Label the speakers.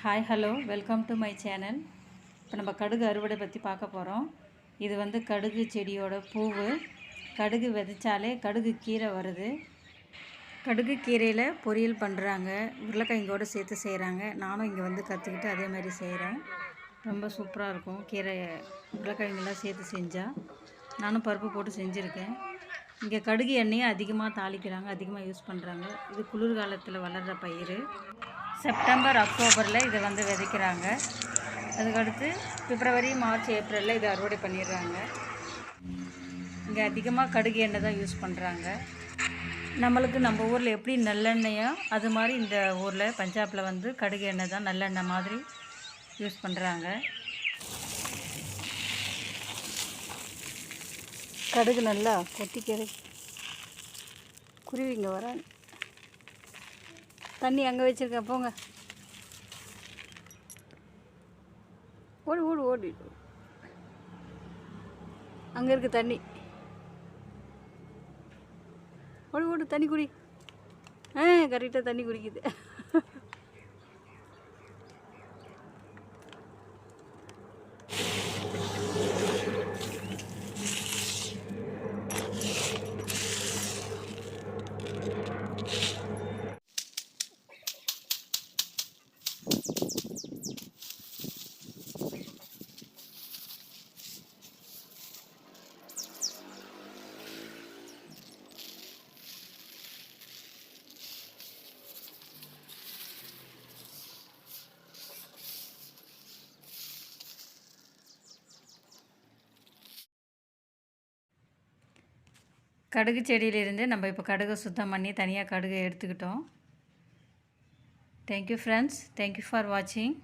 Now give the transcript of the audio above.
Speaker 1: Hi hello welcome to my channel இப்போ நம்ம கடுகு அறுவடை பற்றி பார்க்க போகிறோம் இது வந்து கடுகு செடியோட பூவு. கடுகு விதைச்சாலே கடுகு கீரை வருது. கடுகு கீரையில் பொரியல் பண்ணுறாங்க உருளைக்கிழங்கோடு சேர்த்து செய்கிறாங்க நானும் இங்கே வந்து கற்றுக்கிட்டு அதே மாதிரி செய்கிறேன் ரொம்ப சூப்பராக இருக்கும். கீரை உருளைக்கிழங்கெல்லாம் சேர்த்து செஞ்சால் நானும் பருப்பு போட்டு செஞ்சுருக்கேன். இங்கே கடுகு எண்ணெயை அதிகமாக தாளிக்கிறாங்க. அதிகமாக யூஸ் பண்ணுறாங்க இது குளிர்காலத்தில் வளர்கிற பயிர் செப்டம்பர் அக்டோபரில் இதை வந்து விதைக்கிறாங்க. அதுக்கடுத்து பிப்ரவரி மார்ச் ஏப்ரலில் இதை அறுவடை பண்ணிடுறாங்க. இங்கே அதிகமாக கடுகு எண்ணெய் தான் யூஸ் பண்ணுறாங்க நம்மளுக்கு நம்ம ஊரில் எப்படி நல்லெண்ணெயோ அது மாதிரி இந்த ஊரில் பஞ்சாபில் வந்து கடுகு எண்ணெய் தான் நல்லெண்ணெய் மாதிரி யூஸ் பண்ணுறாங்க கடுகு நல்லா கொத்திக்கிற குருவிங்க வர தண்ணி அங்கே வச்சுருக்கேன் போங்க. ஓடு ஓடு ஓடி. அங்கே இருக்கு தண்ணி. ஓடு ஓடு தண்ணி குடி. ஆ கரெக்டாக தண்ணி குடிக்குது. கடுகு செடியிலிருந்து நம்ம இப்போ கடுகை சுத்தம் பண்ணி தனியாக கடுகை எடுத்துக்கிட்டோம். தேங்க்யூ ஃப்ரெண்ட்ஸ் தேங்க்யூ ஃபார் வாட்சிங்